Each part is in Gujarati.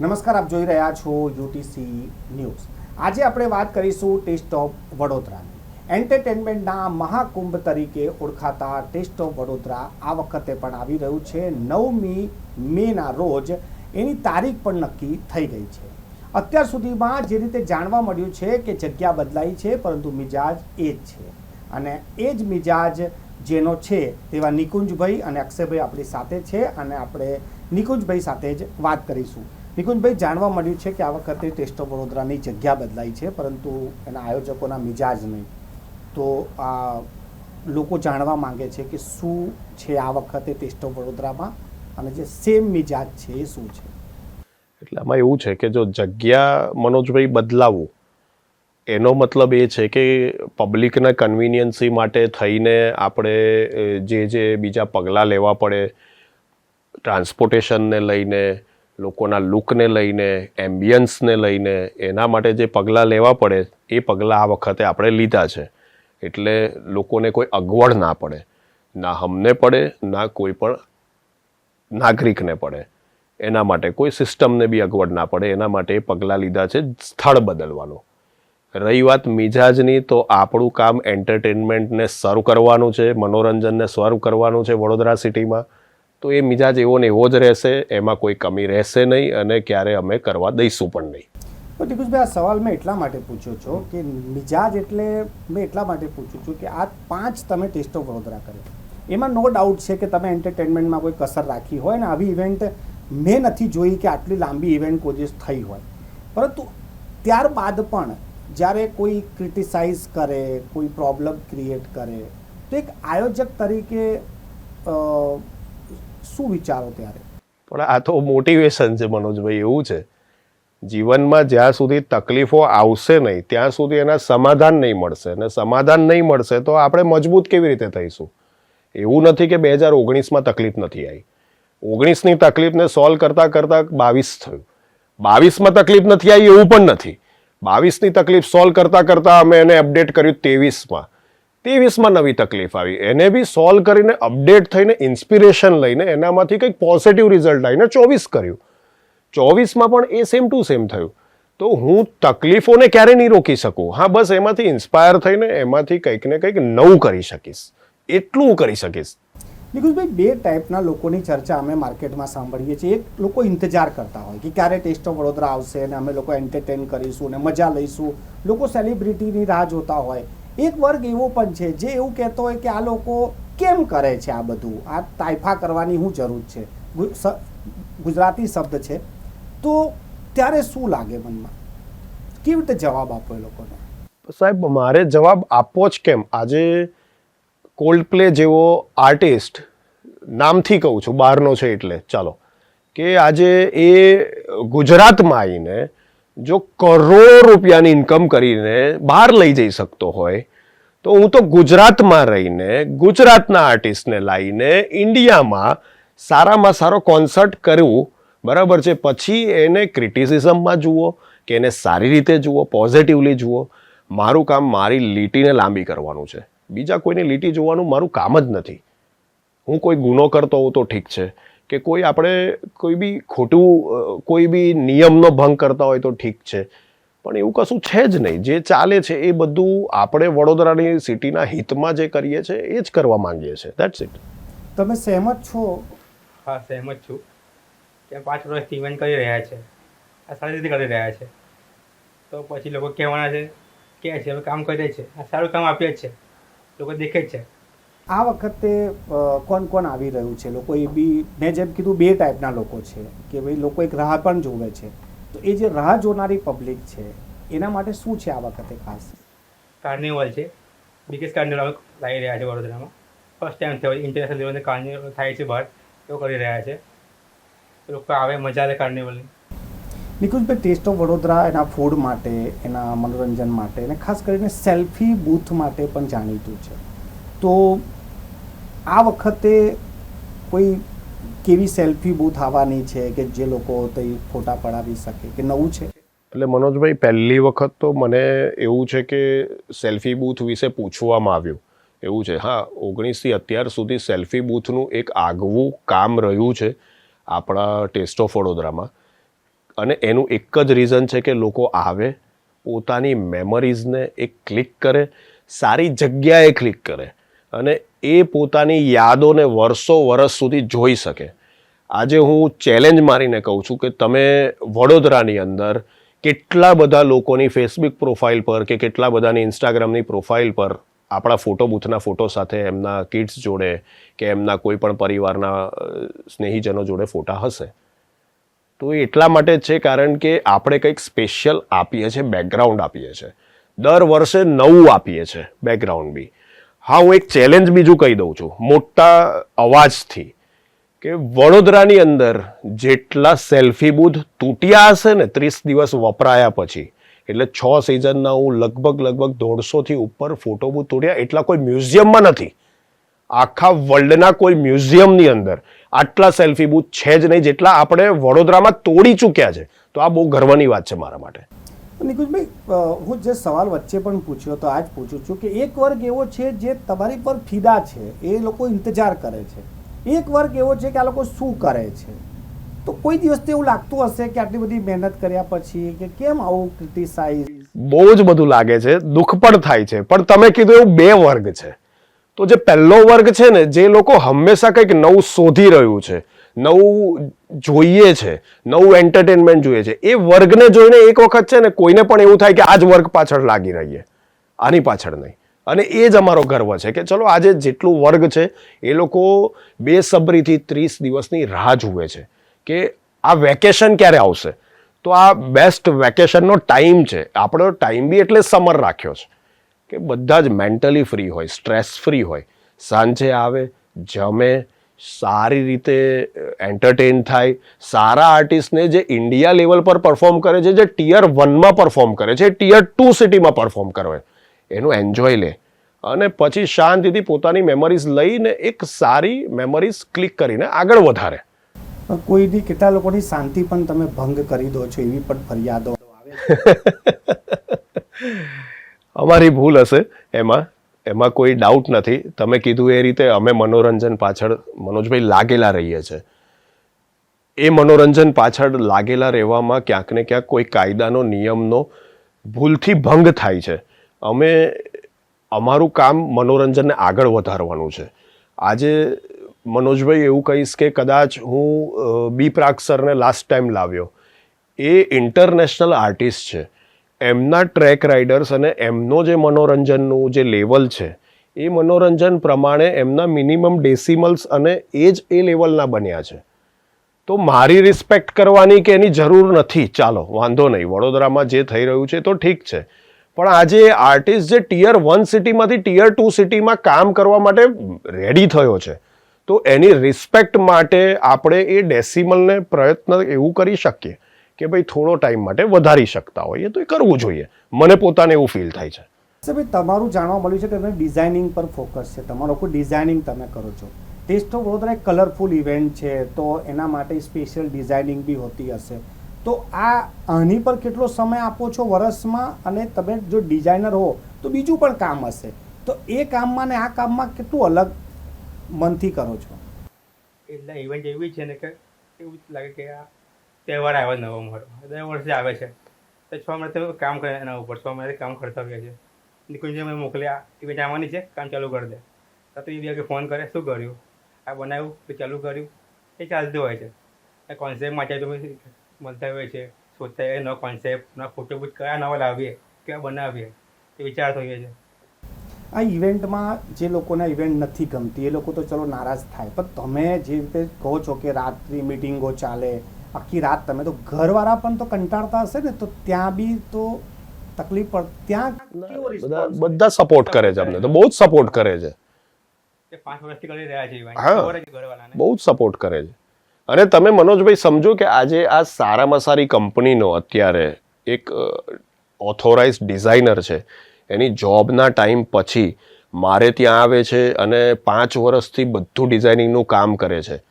નમસ્કાર, આપ જોઈ રહ્યા છો યુટીસી ન્યૂઝ. આજે આપણે વાત કરીશું ટેસ્ટ ઓફ વડોદરાની. એન્ટરટેનમેન્ટના મહાકુંભ તરીકે ઓળખાતા ટેસ્ટ ઓફ વડોદરા આ વખતે પણ આવી રહ્યું છે. નવમી મેના રોજ એની તારીખ પણ નક્કી થઈ ગઈ છે. અત્યાર સુધીમાં જે રીતે જાણવા મળ્યું છે કે જગ્યા બદલાઈ છે, પરંતુ મિજાજ એ જ છે. અને એ જ મિજાજ જેનો છે તેવા નિકુંજભાઈ અને અક્ષયભાઈ આપણી સાથે છે અને આપણે નિકુંજભાઈ સાથે જ વાત કરીશું. નિકુંજભાઈ, જાણવા મળ્યું છે કે આ વખતે ટેસ્ટ ઓફ વડોદરાની જગ્યા બદલાઈ છે, પરંતુ એના આયોજકોના મિજાજ નહીં. તો આ લોકો જાણવા માંગે છે કે શું છે આ વખતે ટેસ્ટ ઓફ વડોદરામાં અને જે સેમ મિજાજ છે એ શું છે? એટલે આમાં એવું છે કે જો જગ્યા મનોજભાઈ બદલાવું, એનો મતલબ એ છે કે પબ્લિકના કન્વિનિયન્સી માટે થઈને આપણે જે જે બીજા પગલાં લેવા પડે, ટ્રાન્સપોર્ટેશનને લઈને લોકોના લુકને લઈને એમ્બિયન્સને લઈને, એના માટે જે પગલાં લેવા પડે, એ પગલાં આ વખતે આપણે લીધા છે. એટલે લોકોને કોઈ અગવડ ના પડે. ના હમને પડે, ના કોઈ પણ નાગરિકને પડે. એના માટે કોઈ સિસ્ટમને બી અગવડ ના પડે. એના માટે એ પગલાં લીધા છે સ્થળ બદલવાનું. રહી વાત મિજાજની, તો આપણું કામ એન્ટરટેનમેન્ટને સર્વ કરવાનું છે, મનોરંજનને સર્વ કરવાનું છે વડોદરા સિટીમાં તો એ મિજાજ એવો ને એવો જ રહેશે, એમાં કોઈ કમી રહેશે નહીં અને ક્યારે અમે કરવા દઈશું પણ નહીં. તો દિકુશભાઈ આ સવાલ મેં એટલા માટે પૂછ્યો છો કે મિજાજ એટલે મેં એટલા માટે પૂછું છું કે આ પાંચ તમે ટેસ્ટ ઓફ વડોદરા કર્યો. એમાં નો ડાઉટ છે કે તમે એન્ટરટેનમેન્ટમાં કોઈ કસર રાખી હોય ને આવી ઇવેન્ટ મેં નથી જોઈ કે આટલી લાંબી ઇવેન્ટ કોઈ થઈ હોય. પરંતુ ત્યારબાદ પણ જ્યારે કોઈ ક્રિટિસાઇઝ કરે, કોઈ પ્રોબ્લેમ ક્રિએટ કરે, તો એક આયોજક તરીકે શું વિચારો ત્યારે? પણ આ તો મોટિવેશન છે મનોજભાઈ, એવું છે. જીવનમાં જ્યાં સુધી તકલીફો આવશે નહીં, ત્યાં સુધી એના સમાધાન નહીં મળશે. અને સમાધાન નહીં મળશે તો આપણે મજબૂત કેવી રીતે થઈશું? એવું નથી કે બે હજાર ઓગણીસમાં તકલીફ નથી આવી. ઓગણીસની તકલીફને સોલ્વ કરતાં કરતાં બાવીસ થયું. બાવીસમાં તકલીફ નથી આવી એવું પણ નથી. બાવીસની તકલીફ સોલ્વ કરતાં કરતાં અમે એને અપડેટ કર્યું ત્રેવીસમાં. ત્રેવીસમાં નવી તકલીફ આવી. એને બી સોલ્વ કરીને અપડેટ થઈને ઇન્સ્પિરેશન લઈને એનામાંથી કંઈક પોઝિટિવ રિઝલ્ટ આવીને ચોવીસ કર્યું. ચોવીસમાં પણ એ સેમ ટુ સેમ થયું. તો હું તકલીફોને ક્યારે નહીં રોકી શકું. હા, બસ એમાંથી ઇન્સ્પાયર થઈને એમાંથી કંઈક ને કંઈક નવું કરી શકીશ. એટલું કરી શકીશ. નિકુંજભાઈ બે ટાઈપના લોકોની ચર્ચા અમે માર્કેટમાં સાંભળીએ છીએ. એક લોકો ઇંતજાર કરતા હોય કે ક્યારે ટેસ્ટ ઓફ વડોદરા આવશે અને અમે લોકો એન્ટરટેન કરીશું અને મજા લઈશું. લોકો સેલિબ્રિટીની રાહ જોતા હોય. એક વર્ગ એવો પણ છે જે એવું કહેતો હોય કે આ લોકો કેમ કરે છે આ બધું? આ તાઇફા કરવાની શું જરૂર છે? ગુજરાતી શબ્દ છે. તો ત્યારે શું લાગે મનમાં? કેવી રીતે જવાબ આપો એ લોકોને? સાહેબ, મારે જવાબ આપવો જ કેમ? આજે કોલ્ડ પ્લે જેવો આર્ટિસ્ટ નામથી કહું છું, બહારનો છે એટલે, ચાલો. કે આજે એ ગુજરાતમાં આવીને જો કરોડો રૂપિયાની ઇન્કમ કરીને બહાર લઈ જઈ શકતો હોય, તો હું તો ગુજરાતમાં રહીને, ગુજરાતના આર્ટિસ્ટને લાવીને ઇન્ડિયામાં સારામાં સારો કોન્સર્ટ કરું. બરાબર છે? પછી એને ક્રિટિસિઝમમાં જુઓ, કે એને સારી રીતે જુઓ પોઝિટિવલી જુઓ. મારું કામ મારી લીટીને લાંબી કરવાનું છે. બીજા કોઈની લીટી જોવાનું મારું કામ જ નથી. હું કોઈ ગુનો કરતો હોઉં તો ઠીક છે. કે કોઈ આપણે કોઈ બી ખોટું કોઈ બી નિયમનો ભંગ કરતા હોય તો ઠીક છે. પણ એવું કશું છે જ નહીં. જે ચાલે છે એ બધું આપણે વડોદરાની સિટીના હિતમાં જે કરીએ છીએ એ જ કરવા માંગીએ છીએ દેટ્સ ઇટ તમે સહેમત છો? હા સહેમત છું કે પાંચ વર્ષથી ઇવેન્ટ કરી રહ્યા છે. આ સારી રીતે કરી રહ્યા છે. તો પછી લોકો કહેવાના છે કે છે હવે કામ કરે છે. આ સારું કામ આપીએ જ છે. લોકો દેખે જ છે. આ વખતે કોણ કોણ આવી રહ્યું છે? લોકો એ બી મેં જેમ કીધું બે ટાઈપના લોકો છે કે ભાઈ લોકો એક રાહ પણ જોવે છે. તો એ જે રાહ જોનારી પબ્લિક છે એના માટે શું છે આ વખતે ખાસ? કાર્નિવલ છે. બિગેસ્ટ કાર્નિવલ લાવી રહ્યા છે વડોદરામાં. ફર્સ્ટ ટાઈમ થયો ઇન્ટરનેશનલ લેવલે કાર્નિવલ થાય છે બહાર. એવું કરી રહ્યા છે. લોકો આવે મજા લે કાર્નિવલની. નિકુંજભાઈ ટેસ્ટ ઓફ વડોદરા એના ફૂડ માટે એના મનોરંજન માટે અને ખાસ કરીને સેલ્ફી બૂથ માટે પણ જાણીતું છે. તો આ વખતે કોઈ કેવી સેલ્ફી બૂથ આવવાની છે કે જે લોકો તે ફોટા પડાવી શકે કે નવું છે? એટલે મનોજભાઈ, પહેલી વખત તો મને એવું છે કે સેલ્ફી બૂથ વિશે પૂછવામાં આવ્યું. એવું છે. હા, ઓગણીસથી અત્યાર સુધી સેલ્ફી બૂથનું એક આગવું કામ રહ્યું છે આપણા ટેસ્ટ ઓફ વડોદરામાં. અને એનું એક જ રીઝન છે કે લોકો આવે, પોતાની મેમરીઝને એક ક્લિક કરે, સારી જગ્યાએ ક્લિક કરે. અને એ પોતાની યાદોને વર્ષો વર્ષ સુધી જોઈ શકે. આજે હું ચેલેન્જ મારીને કહું છું કે તમે વડોદરાની અંદર કેટલા બધા લોકોની ફેસબુક પ્રોફાઇલ પર કે કેટલા બધાની ઇન્સ્ટાગ્રામની પ્રોફાઇલ પર આપણા ફોટો બૂથના ફોટો સાથે એમના કિડ્સ જોડે કે એમના કોઈ પણ પરિવારના સ્નેહીજનો જોડે ફોટા હશે. તો એ એટલા માટે જ છે કારણ કે આપણે કંઈક સ્પેશિયલ આપીએ છીએ બેકગ્રાઉન્ડ આપીએ છીએ. દર વર્ષે નવું આપીએ છીએ બેકગ્રાઉન્ડ બી. હા, હું એક ચેલેન્જ બીજું કહી દઉં છું. મોટા અવાજથી કે વડોદરાની અંદર જેટલા સેલ્ફી બૂથ તૂટ્યા હશે ને, ત્રીસ દિવસ વપરાયા પછી, એટલે છ સિઝનના હું લગભગ લગભગ દોઢસોથી ઉપર ફોટો બૂથ તૂટ્યા એટલા કોઈ મ્યુઝિયમમાં નથી. આખા વર્લ્ડના કોઈ મ્યુઝિયમની અંદર આટલા સેલ્ફી બૂથ છે જ નહીં, જેટલા આપણે વડોદરામાં તોડી ચૂક્યા છે. તો આ બહુ ગર્વની વાત છે મારા માટે. નિકુંજભાઈ હું જે સવાલ વચ્ચે પણ પૂછ્યો તો આજ પૂછું છું કે એક વર્ગ એવો છે જે તમારી પર ફિદા છે, એ લોકો ઇંતજાર કરે છે. એક વર્ગ એવો છે કે આ લોકો શું કરે છે? તો કોઈ દિવસ તો એવું લાગતું હશે કે આટલી બધી મહેનત કર્યા પછી કે કેમ આવું ક્રિટિસાઇઝ બહુ જ બધું લાગે છે, દુઃખ પણ થાય છે. પણ તમે કીધું એવું બે વર્ગ છે. તો જે પહેલો વર્ગ છે ને, જે લોકો હંમેશા કંઈક નવું શોધી રહ્યું છે. નવું જોઈએ છે, નવું એન્ટરટેનમેન્ટ જોઈએ છે. એ વર્ગને જોઈને એક વખત છે ને કોઈને પણ એવું થાય કે આ જ વર્ગ પાછળ લાગી રહીએ. આની પાછળ નહીં. અને એ જ અમારો ગર્વ છે કે ચલો આજે જેટલું વર્ગ છે, એ લોકો બેસબરીથી ત્રીસ દિવસની રાહ જુએ છે કે આ વેકેશન ક્યારે આવશે? તો આ બેસ્ટ વેકેશનનો ટાઈમ છે. આપણો ટાઈમ બી એટલે સમર રાખ્યો છે. કે બધા જ મેન્ટલી ફ્રી હોય સ્ટ્રેસ ફ્રી હોય. સાંજે આવે, જમે સારી રીતે એન્ટરટેન થાય. સારા આર્ટિસ્ટને જે ઇન્ડિયા લેવલ પર પરફોર્મ કરે છે જે ટિયર વનમાં પરફોર્મ કરે છે ટિયર ટુ સિટીમાં પરફોર્મ કરે એનું એન્જોય લે. અને પછી શાંતિથી પોતાની મેમરીઝ લઈને એક સારી મેમરીઝ ક્લિક કરીને આગળ વધારે. કોઈની કેટલા લોકોની શાંતિ પણ તમે ભંગ કરી દો છો એવી પણ ફરિયાદો આવે અમારી ભૂલ હશે એમાં. એમાં કોઈ ડાઉટ નથી. તમે કીધું એ રીતે અમે મનોરંજન પાછળ મનોજભાઈ લાગેલા રહીએ છીએ એ મનોરંજન પાછળ લાગેલા રહેવામાં ક્યાંક ને ક્યાંક કોઈ કાયદાનો, નિયમનો ભૂલથી ભંગ થાય છે. અમે અમારું કામ મનોરંજનને આગળ વધારવાનું છે. આજે મનોજભાઈ એવું કહીશ કે કદાચ હું બી પ્રાગ સરને લાસ્ટ ટાઈમ લાવ્યો. એ ઇન્ટરનેશનલ આર્ટિસ્ટ છે. એમના ટ્રેક રાઇડર્સ અને એમનો જે મનોરંજનનું જે લેવલ છે, એ મનોરંજન પ્રમાણે એમના મિનિમમ ડેસિમલ્સ અને એ જ એ લેવલના બન્યા છે. તો મારી રિસ્પેક્ટ કરવાની કે એની જરૂર નથી, ચાલો, વાંધો નહીં, વડોદરામાં જે થઈ રહ્યું છે તો ઠીક છે. પણ આજે આર્ટિસ્ટ જે ટિયર વન સિટીમાંથી ટિયર ટુ સિટીમાં કામ કરવા માટે રેડી થયો છે, તો એની રિસ્પેક્ટ માટે આપણે એ ડેસિમલને પ્રયત્ન એવું કરી શકીએ. કે ભાઈ થોડો ટાઈમ માટે વધારી શકતા હોઈએ તો એ કરવું જોઈએ. મને પોતાને એવું ફીલ થાય છે. સર ભાઈ તમારું જાણવા મળ્યું છે કે તમે ડિઝાઇનિંગ પર ફોકસ છે. તમારો કોઈ ડિઝાઇનિંગ તમે કરો છો. ટેસ્ટ ઓફ વડોદરા એક કલરફુલ ઇવેન્ટ છે તો એના માટે સ્પેશિયલ ડિઝાઇનિંગ બી હોતી હશે. તો આ આની પર કેટલો સમય આપો છો વર્ષમાં અને તમે જો ડિઝાઇનર હો તો બીજું પણ કામ હશે. તો એ કામમાં ને આ કામમાં કેટલું અલગ મનથી કરો છો? એટલે ઇવેન્ટ એવી છે ને કે એવું જ લાગે કે આ તહેવાર આવ્યો નવો મારો દર વર્ષે આવે છે. તો છ મહિના કામ કરે એના ઉપર. છ મહિનાથી કામ કરતા હોઈએ છે નિકુંજે મેં મોકલ્યા એ ઇવેન્ટ આવવાની છે, કામ ચાલુ કરી દે. તો એ બી ફોન કરે, શું કર્યું? આ બનાવ્યું, તો ચાલુ કર્યું. એ ચાલતું હોય છે. કોન્સેપ્ટ માટે તો મળતા હોય છે. શોધતા હોય નવો કોન્સેપ્ટ નવા ફોટો બુટ કયા નવા લાવીએ, કયા બનાવીએ, એ વિચારતો હોઈએ છે. આ ઇવેન્ટમાં જે લોકોને ઇવેન્ટ નથી ગમતી, એ લોકો તો ચલો નારાજ થાય. પણ તમે જે રીતે કહો છો કે રાત્રિ મિટિંગો ચાલે આખી રાત તમે તો ઘરવાળા પણ તો કંટાળતા હશે ને તો ત્યાં બી તો તકલીફ પડ ત્યાં બધા સપોર્ટ કરે છે અમને તો બહુ જ સપોર્ટ કરે છે. બહુ જ સપોર્ટ કરે છે. અને તમે મનોજભાઈ સમજો કે આજે આ સારામાં સારી કંપનીનો અત્યારે એક ઓથોરાઇઝ ડિઝાઇનર છે. એની જોબના ટાઈમ પછી મારે ત્યાં આવે છે અને પાંચ વર્ષથી બધું ડિઝાઇનિંગનું કામ કરે છે.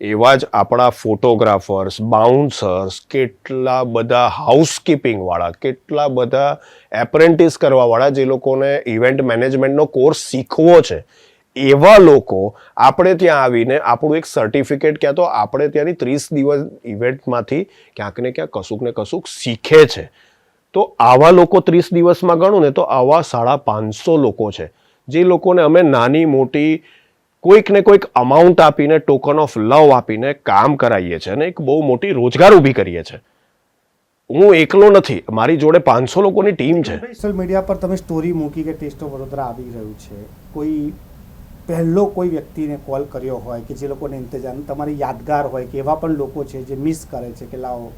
એવા જ આપણા ફોટોગ્રાફર્સ બાઉન્સર્સ કેટલા બધા હાઉસકીપિંગવાળા કેટલા બધા એપ્રેન્ટિસ કરવાવાળા જે લોકોને ઇવેન્ટ મેનેજમેન્ટનો કોર્સ શીખવો છે, એવા લોકો આપણે ત્યાં આવીને આપણું એક સર્ટિફિકેટ ક્યાં તો આપણે ત્યાંની ત્રીસ દિવસ ઇવેન્ટમાંથી ક્યાંક ને ક્યાંક કશુંક ને કશુંક શીખે છે. તો આવા લોકો ત્રીસ દિવસમાં ગણું ને તો આવા સાડા પાંચસો લોકો છે. જે લોકોને અમે નાની મોટી કોઈક ને કોઈક અમાઉન્ટ આપીને ટોકન ઓફ લવ આપીને કામ કરાવીએ છીએ અને એક બહુ મોટી રોજગાર ઊભી કરીએ છીએ હું એકલો નથી, મારી જોડે પાંચસો લોકોની ટીમ છે. સોશિયલ મીડિયા પર તમે સ્ટોરી મૂકી કે ટેસ્ટ ઓફ વડોદરા આવી રહ્યું છે, કોઈ પહેલો કોઈ વ્યક્તિને કોલ કર્યો હોય કે જે લોકોને ઇંતજાર, તમારી યાદગાર હોય કે એવા પણ લોકો છે જે મિસ કરે છે કે લાવો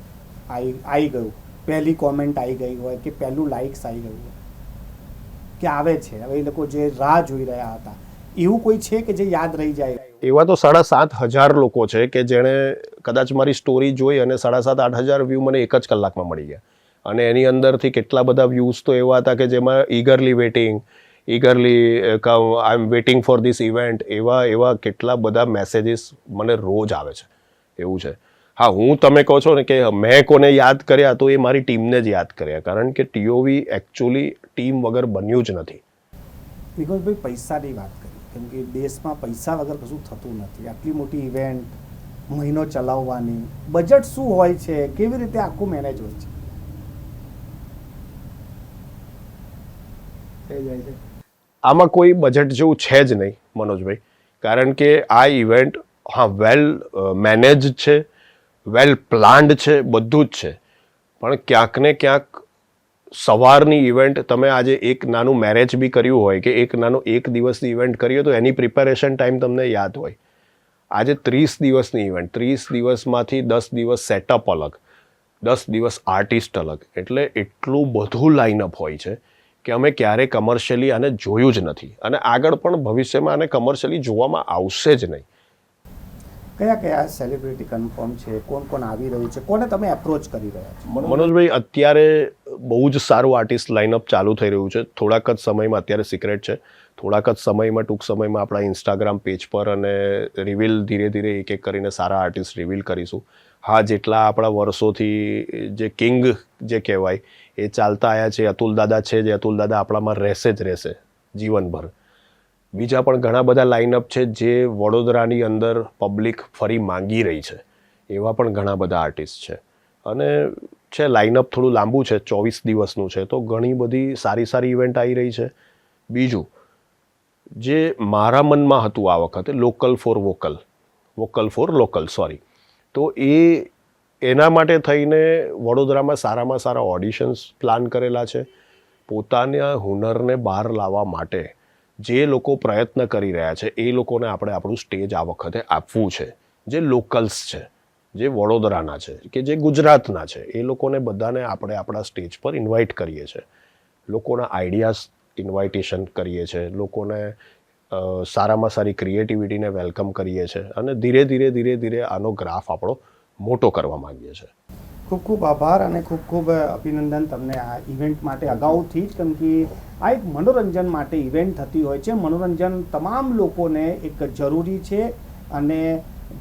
આવી આવી ગયું. પહેલી કોમેન્ટ આવી ગઈ હોય કે પહેલું લાઇક્સ આવી ગયું હોય. કે આવે છે, હવે એ લોકો જે રાહ જોઈ રહ્યા હતા. એવું કોઈ છે કે જે યાદ રહી જાય? એવા તો સાડા સાત હજાર લોકો છે કે જેણે કદાચ મારી સ્ટોરી જોઈ અને સાડા સાત આઠ હજાર વ્યૂ મને એક જ કલાકમાં મળી ગયા. અને એની અંદરથી કેટલા બધા વ્યૂઝ તો એવા હતા કે જેમાં eagerly waiting eagerly I am waiting for this event એવા એવા કેટલા બધા મેસેજીસ મને રોજ આવે છે. એવું છે. હા હું તમે કહો છો ને કે મેં કોને યાદ કર્યા તો એ મારી ટીમને જ યાદ કર્યા. કારણ કે ટીઓવી એકચ્યુઅલી ટીમ વગર બન્યું જ નથી. નિકોલભાઈ પૈસાની વાત. કેમ કે દેશમાં પૈસા વગર કશું થતું નથી. આટલી મોટી ઇવેન્ટ મહિનો ચલાવવાની બજેટ શું હોય છે? કેવી રીતે આખું મેનેજ હોય છે? છે. આમાં કોઈ બજેટ જેવું છે જ નહીં, મનોજભાઈ. કારણ કે આ ઇવેન્ટ હા વેલ મેનેજ છે વેલ પ્લાન્ડ છે, બધું જ છે. પણ ક્યાંક ને ક્યાંક સવારની ઇવેન્ટ તમે આજે એક નાનું મેરેજ બી કર્યું હોય કે એક નાનો એક દિવસની ઇવેન્ટ કરી હોય તો એની પ્રિપેરેશન ટાઈમ તમને યાદ હોય. આજે ત્રીસ દિવસની ઇવેન્ટ ત્રીસ દિવસમાંથી દસ દિવસ સેટઅપ અલગ, દસ દિવસ આર્ટિસ્ટ અલગ. એટલે એટલું બધું લાઇનઅપ હોય છે કે અમે ક્યારે કમર્શિયલી આને જોયું જ નથી. અને આગળ પણ ભવિષ્યમાં આને કમર્શિયલી જોવામાં આવશે જ નહીં. કયા કયા સેલિબ્રિટી કન્ફર્મ છે? કોણ કોણ આવી રહ્યું છે? કોને તમે એપ્રોચ કરી રહ્યા છો? મનોજભાઈ, અત્યારે બહુ જ સારું આર્ટિસ્ટ લાઇનઅપ ચાલુ થઈ રહ્યું છે. થોડાક જ સમયમાં અત્યારે સિક્રેટ છે. થોડાક જ સમયમાં, ટૂંક સમયમાં આપણા ઇન્સ્ટાગ્રામ પેજ પર અને રિવીલ ધીરે ધીરે એક એક કરીને સારા આર્ટિસ્ટ રિવીલ કરીશું. હા, જેટલા આપણા વર્ષોથી જે કિંગ જે કહેવાય, એ ચાલતા આવ્યા છે. અતુલ દાદા છે જે અતુલ દાદા આપણામાં રહેશે જ રહેશે. જીવનભર. બીજા પણ ઘણા બધા લાઇનઅપ છે જે વડોદરાની અંદર પબ્લિક ફરી માંગી રહી છે. એવા પણ ઘણા બધા આર્ટિસ્ટ છે. અને છે લાઇનઅપ થોડું લાંબુ છે, ચોવીસ દિવસનું છે, તો ઘણી બધી સારી સારી ઇવેન્ટ આવી રહી છે. બીજું, જે મારા મનમાં હતું આ વખતે local for vocal vocal for local sorry તો એ, એના માટે થઈને વડોદરામાં સારામાં સારા ઓડિશન્સ પ્લાન કરેલા છે. પોતાના હુનરને બહાર લાવવા માટે જે લોકો પ્રયત્ન કરી રહ્યા છે, એ લોકોને આપણે આપણું સ્ટેજ આ વખતે આપવું છે. જે લોકલ્સ છે, જે વડોદરાના છે, કે જે ગુજરાતના છે, એ લોકોને બધાને આપણે આપણા સ્ટેજ પર ઇન્વાઇટ કરીએ છીએ લોકોના આઈડિયાઝ ઇન્વાઇટેશન કરીએ છીએ લોકોને સારામાં સારી ક્રિએટિવિટીને વેલકમ કરીએ છીએ અને ધીરે ધીરે ધીરે ધીરે આનો ગ્રાફ આપણો મોટો કરવા માંગીએ છીએ ખૂબ ખૂબ આભાર અને ખૂબ ખૂબ અભિનંદન તમને આ ઇવેન્ટ માટે. અગાઉથી જ કેમ કે આ એક મનોરંજન માટે ઇવેન્ટ થતી હોય છે. મનોરંજન તમામ લોકોને એક જરૂરી છે અને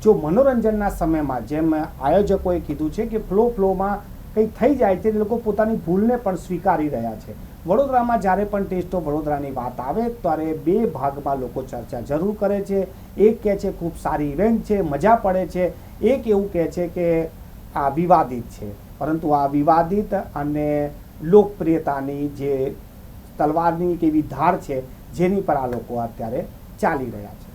જો મનોરંજનના સમયમાં જેમ આયોજકોએ કીધું છે કે ફ્લો ફ્લોમાં કંઈ થઈ જાય તે લોકો પોતાની ભૂલને પણ સ્વીકારી રહ્યા છે. વડોદરામાં જ્યારે પણ ટેસ્ટ ઓફ વડોદરાની વાત આવે, ત્યારે બે ભાગમાં લોકો ચર્ચા જરૂર કરે છે. એક કહે છે, ખૂબ સારી ઇવેન્ટ છે, મજા પડે છે. એક એવું કહે છે કે આ વિવાદિત છે. પરંતુ આ વિવાદિત અને લોકપ્રિયતાની જે તલવારની એવી ધાર છે, જેની પર આ લોકો અત્યારે ચાલી રહ્યા છે.